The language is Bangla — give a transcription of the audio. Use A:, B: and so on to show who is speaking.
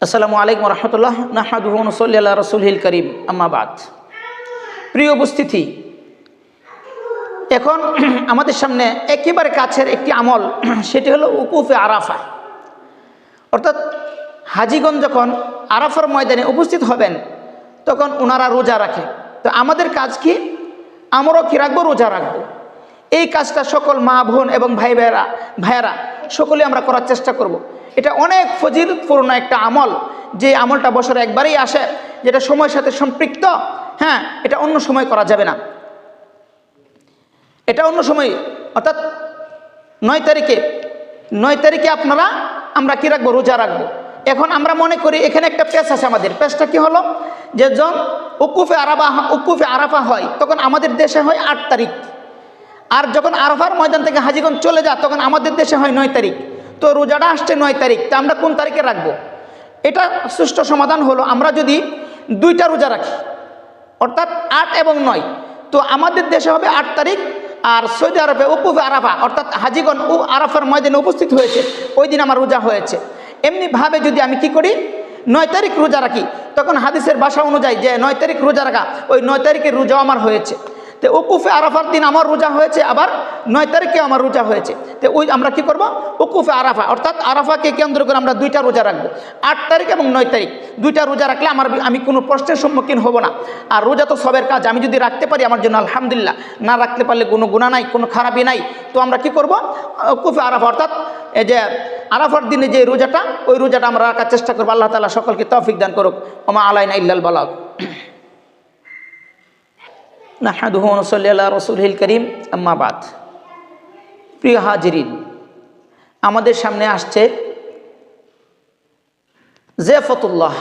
A: আসসালামু আলাইকুম রহমতুল্লাহ নাহাদুহনসল্লা রসুলহিল করিম আম্মাবাদ প্রিয় উপস্থিতি, এখন আমাদের সামনে একেবারে কাছের একটি আমল, সেটি হলো উকুফে আরাফা। অর্থাৎ হাজিগণ যখন আরাফার ময়দানে উপস্থিত হবেন, তখন ওনারা রোজা রাখে তো আমাদের কাজ কি? আমরাও কি রাখব? রোজা রাখব। এই কাজটা সকল মা বোন এবং ভাই ভাইয়েরা ভাইয়েরা সকলে আমরা করার চেষ্টা করব। এটা অনেক ফজিলতপূর্ণ একটা আমল যে আমলটা বছরে একবারেই আসে, যেটা সময়ের সাথে সম্পৃক্ত হ্যাঁ এটা অন্য সময় করা যাবে না। এটা অন্য সময়, অর্থাৎ নয় তারিখে নয় তারিখে আপনারা, আমরা কি রাখব? রোজা রাখব। এখন আমরা মনে করি এখানে একটা পেস আছে আমাদের। পেশটা কি হলো? যে যখন উকুফে আরাফা উকুফে আরাফা হয়, তখন আমাদের দেশে হয় আট তারিখ। আর যখন আরফার ময়দান থেকে হাজিগঞ্জ চলে যায়, তখন আমাদের দেশে হয় নয় তারিখ। তো রোজাটা আসছে নয় তারিখ, তা আমরা কোন তারিখে রাখব? এটা সুষ্ঠু সমাধান হলো, আমরা যদি দুইটা রোজা রাখি, অর্থাৎ আট এবং নয়, তো আমাদের দেশে হবে আট তারিখ, আর সৌদি আরবে উকুফে আরাফা, অর্থাৎ হাজিগণ ও আরাফার ময়দানে উপস্থিত হয়েছে, ওই দিন আমার রোজা হয়েছে। এমনিভাবে যদি আমি কি করি, নয় তারিখ রোজা রাখি, তখন হাদিসের ভাষা অনুযায়ী যে নয় তারিখ রোজা রাখা, ওই নয় তারিখের রোজা আমার হয়েছে। তো উকুফে আরাফার দিন আমার রোজা হয়েছে, আবার নয় তারিখে আমার রোজা হয়েছে। তো ওই আমরা কি করব? উকুফে আরাফা, অর্থাৎ আরাফাকে কেন্দ্র করে আমরা দুইটা রোজা রাখব। আট তারিখ এবং নয় তারিখ, দুইটা রোজা রাখলে আমার আমি কোনো প্রশ্নের সম্মুখীন হব না। আর রোজা তো সবের কাজ, আমি যদি রাখতে পারি আমার জন্য আলহামদুলিল্লাহ, না রাখতে পারলে কোনো গুণা নাই, কোনো খারাপই নাই। তো আমরা কি করব? উকুফে আরাফা, অর্থাৎ এই যে আরাফার দিনে যে রোজাটা, ওই রোজাটা আমরা রাখার চেষ্টা করব। আল্লাহ তালা সকলকে তৌফিক দান করুক। ওমা আলাইনা ইল্লাল বালাক নাহাদুহ নসল্লা রসুলহিল করিম। আম্মাবাদ প্রিয় হাজিরিন আমাদের সামনে আসছে জেফতুল্লাহ।